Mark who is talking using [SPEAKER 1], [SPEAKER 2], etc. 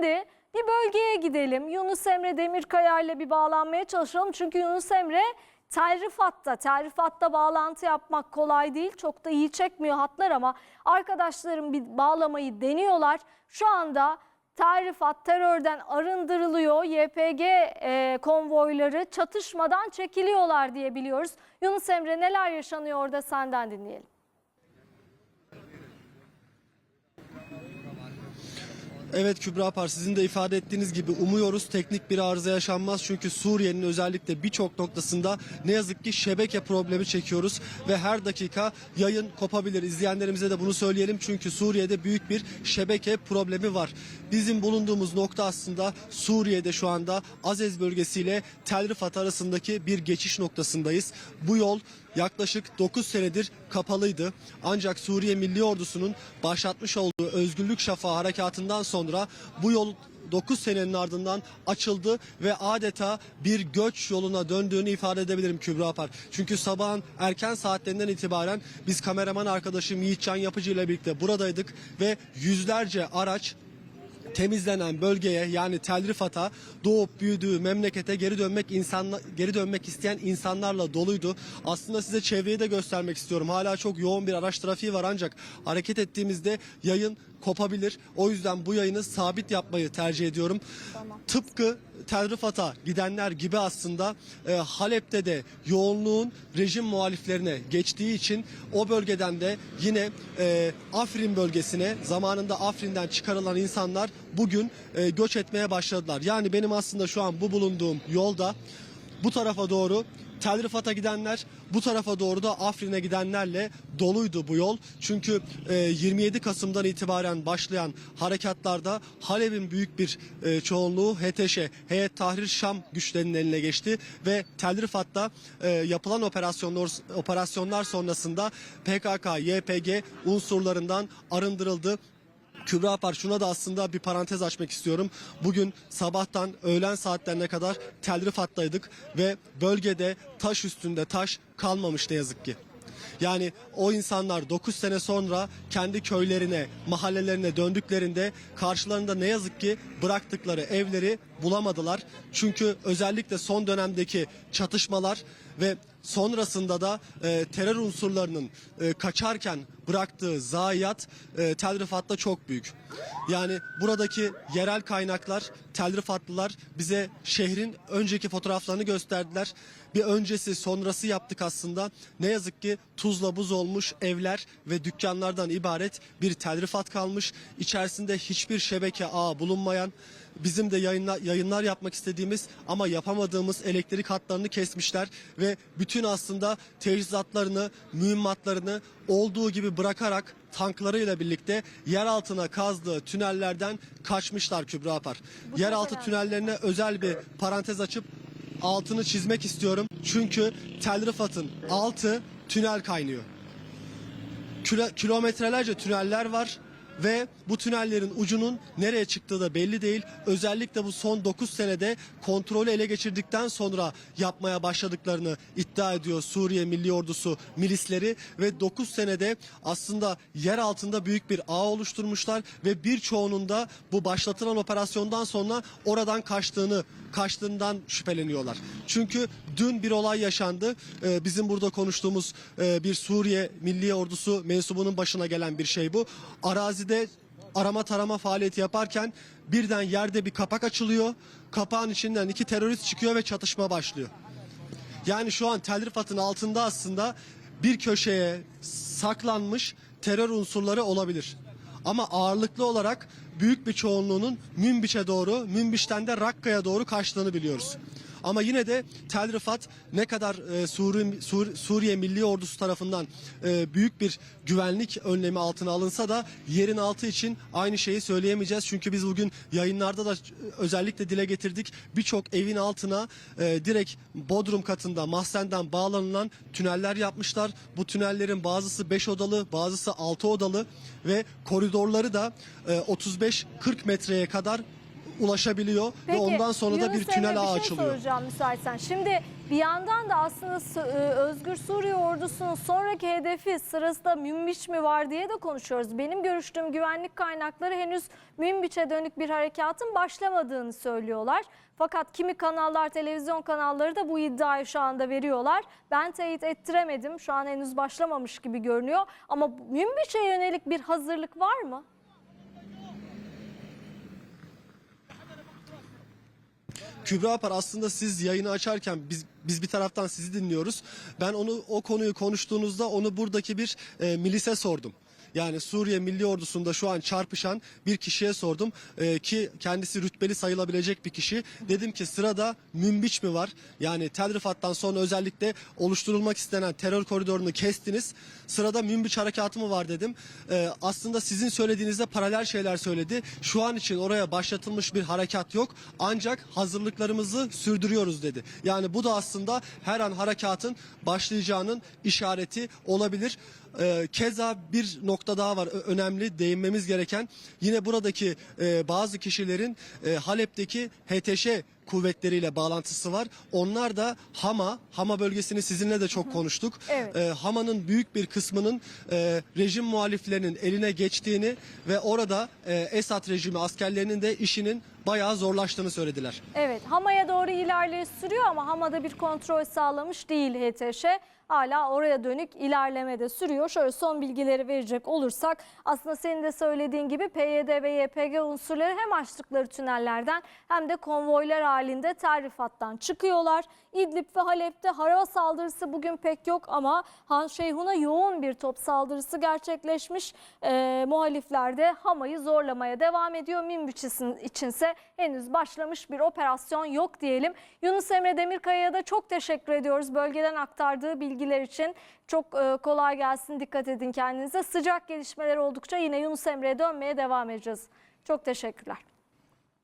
[SPEAKER 1] Şimdi bir bölgeye gidelim. Yunus Emre Demirkaya ile bir bağlanmaya çalışalım. Çünkü Yunus Emre Tel Rifat'ta. Tel Rifat'ta bağlantı yapmak kolay değil. Çok da iyi çekmiyor hatlar ama arkadaşlarım bir bağlamayı deniyorlar. Şu anda Tel Rifat terörden arındırılıyor. YPG e, konvoyları çatışmadan çekiliyorlar diye biliyoruz. Yunus Emre neler yaşanıyor orada senden dinleyelim.
[SPEAKER 2] Evet Kübra Apar sizin de ifade ettiğiniz gibi umuyoruz teknik bir arıza yaşanmaz. Çünkü Suriye'nin özellikle birçok noktasında ne yazık ki şebeke problemi çekiyoruz. Ve her dakika yayın kopabilir. İzleyenlerimize de bunu söyleyelim. Çünkü Suriye'de büyük bir şebeke problemi var. Bizim bulunduğumuz nokta aslında Suriye'de şu anda Azez bölgesiyle Tel Rifat arasındaki bir geçiş noktasındayız. Bu yol yaklaşık 9 senedir kapalıydı. Ancak Suriye Milli Ordusu'nun başlatmış olduğu Özgürlük Şafağı harekatından sonra bu yol 9 senenin ardından açıldı ve adeta bir göç yoluna döndüğünü ifade edebilirim Kübra Apar. Çünkü sabahın erken saatlerinden itibaren biz kameraman arkadaşım Yiğitcan Yapıcı ile birlikte buradaydık ve yüzlerce araç temizlenen bölgeye yani Tel Rifat'a doğup büyüdüğü memlekete geri dönmek insanla geri dönmek isteyen insanlarla doluydu. Aslında size çevreyi de göstermek istiyorum. Hala çok yoğun bir araç trafiği var ancak hareket ettiğimizde yayın kopabilir. O yüzden bu yayını sabit yapmayı tercih ediyorum. Tıpkı Tel Rifat'a gidenler gibi aslında e, Halep'te de yoğunluğun rejim muhaliflerine geçtiği için o bölgeden de yine e, Afrin bölgesine zamanında Afrin'den çıkarılan insanlar bugün e, göç etmeye başladılar. Yani benim aslında şu an bu bulunduğum yolda bu tarafa doğru Tel Rifat'a gidenler bu tarafa doğru da Afrin'e gidenlerle doluydu bu yol. Çünkü e, 27 Kasım'dan itibaren başlayan harekatlarda Halep'in büyük bir e, çoğunluğu HTŞ, Heyet Tahrir Şam güçlerinin eline geçti ve Tel Rifat'ta e, yapılan operasyonlar operasyonlar sonrasında PKK, YPG unsurlarından arındırıldı. Kübra Apar şuna da aslında bir parantez açmak istiyorum. Bugün sabahtan öğlen saatlerine kadar Tel Rifat'taydık ve bölgede taş üstünde taş kalmamış ne yazık ki. Yani o insanlar 9 sene sonra kendi köylerine, mahallelerine döndüklerinde karşılarında ne yazık ki bıraktıkları evleri bulamadılar. Çünkü özellikle son dönemdeki çatışmalar ve sonrasında da e, terör unsurlarının e, kaçarken bıraktığı zayiat e, Tel Rifat'ta çok büyük. Yani buradaki yerel kaynaklar, Tel Rifatlılar bize şehrin önceki fotoğraflarını gösterdiler. Bir öncesi sonrası yaptık aslında. Ne yazık ki tuzla buz olmuş evler ve dükkanlardan ibaret bir Tel Rifat kalmış. İçerisinde hiçbir şebeke ağı bulunmayan bizim de yayınlar, yayınlar yapmak istediğimiz ama yapamadığımız elektrik hatlarını kesmişler ve bütün aslında teçhizatlarını, mühimmatlarını olduğu gibi bırakarak tanklarıyla birlikte yer altına kazdığı tünellerden kaçmışlar Kübra Apar. Yeraltı
[SPEAKER 1] önemli.
[SPEAKER 2] tünellerine özel bir parantez açıp altını çizmek istiyorum. Çünkü Tel Rifat'ın altı tünel kaynıyor. Kilo- kilometrelerce tüneller var ve bu tünellerin ucunun nereye çıktığı da belli değil. Özellikle bu son 9 senede kontrolü ele geçirdikten sonra yapmaya başladıklarını iddia ediyor Suriye Milli Ordusu milisleri ve 9 senede aslında yer altında büyük bir ağ oluşturmuşlar ve birçoğunun da bu başlatılan operasyondan sonra oradan kaçtığını kaçtığından şüpheleniyorlar. Çünkü dün bir olay yaşandı. Ee, bizim burada konuştuğumuz e, bir Suriye Milli Ordusu mensubunun başına gelen bir şey bu. Arazide arama tarama faaliyeti yaparken birden yerde bir kapak açılıyor. Kapağın içinden iki terörist çıkıyor ve çatışma başlıyor. Yani şu an Tel Rifat'ın altında aslında bir köşeye saklanmış terör unsurları olabilir. Ama ağırlıklı olarak büyük bir çoğunluğunun Münbiç'e doğru, Münbiç'ten de Rakka'ya doğru kaçtığını biliyoruz. Ama yine de Tel Rifat ne kadar e, Suri- Sur- Suriye Milli Ordusu tarafından e, büyük bir güvenlik önlemi altına alınsa da yerin altı için aynı şeyi söyleyemeyeceğiz. Çünkü biz bugün yayınlarda da özellikle dile getirdik. Birçok evin altına e, direkt bodrum katında mahzenden bağlanılan tüneller yapmışlar. Bu tünellerin bazısı 5 odalı, bazısı 6 odalı ve koridorları da e, 35-40 metreye kadar ulaşabiliyor ve ondan sonra da bir
[SPEAKER 1] Yunus
[SPEAKER 2] tünel ağı
[SPEAKER 1] bir şey
[SPEAKER 2] açılıyor.
[SPEAKER 1] soracağım müsaitsen. Şimdi Bir yandan da aslında e, Özgür Suriye ordusunun sonraki hedefi sırasında Münbiç mi var diye de konuşuyoruz. Benim görüştüğüm güvenlik kaynakları henüz Münbiç'e dönük bir harekatın başlamadığını söylüyorlar. Fakat kimi kanallar, televizyon kanalları da bu iddiayı şu anda veriyorlar. Ben teyit ettiremedim. Şu an henüz başlamamış gibi görünüyor. Ama Münbiç'e yönelik bir hazırlık var mı?
[SPEAKER 2] Kübra Apar aslında siz yayını açarken biz biz bir taraftan sizi dinliyoruz. Ben onu o konuyu konuştuğunuzda onu buradaki bir e, milise sordum. Yani Suriye Milli Ordusu'nda şu an çarpışan bir kişiye sordum E, ki kendisi rütbeli sayılabilecek bir kişi. Dedim ki sırada Münbiç mi var? Yani Tel Rifat'tan sonra özellikle oluşturulmak istenen terör koridorunu kestiniz. Sırada Münbiç harekatı mı var dedim. E, aslında sizin söylediğinizde paralel şeyler söyledi. Şu an için oraya başlatılmış bir harekat yok. Ancak hazırlıklarımızı sürdürüyoruz dedi. Yani bu da aslında her an harekatın başlayacağının işareti olabilir. Ee, keza bir nokta daha var önemli değinmemiz gereken. Yine buradaki e, bazı kişilerin e, Halep'teki HTŞ kuvvetleriyle bağlantısı var. Onlar da Hama, Hama bölgesini sizinle de çok konuştuk.
[SPEAKER 1] Evet.
[SPEAKER 2] Ee, Hama'nın büyük bir kısmının e, rejim muhaliflerinin eline geçtiğini ve orada e, Esad rejimi askerlerinin de işinin bayağı zorlaştığını söylediler.
[SPEAKER 1] Evet Hama'ya doğru ilerleyiş sürüyor ama Hama'da bir kontrol sağlamış değil HTŞ. Hala oraya dönük ilerleme de sürüyor. Şöyle son bilgileri verecek olursak aslında senin de söylediğin gibi PYD ve YPG unsurları hem açtıkları tünellerden hem de konvoylar halinde terrifattan çıkıyorlar. İdlib ve Halep'te hava saldırısı bugün pek yok ama Han Şeyhun'a yoğun bir top saldırısı gerçekleşmiş. Ee, muhalifler de Hama'yı zorlamaya devam ediyor. Minbiç için- içinse henüz başlamış bir operasyon yok diyelim. Yunus Emre Demirkaya'ya da çok teşekkür ediyoruz bölgeden aktardığı bilgiler için. Çok e, kolay gelsin dikkat edin kendinize. Sıcak gelişmeler oldukça yine Yunus Emre'ye dönmeye devam edeceğiz. Çok teşekkürler.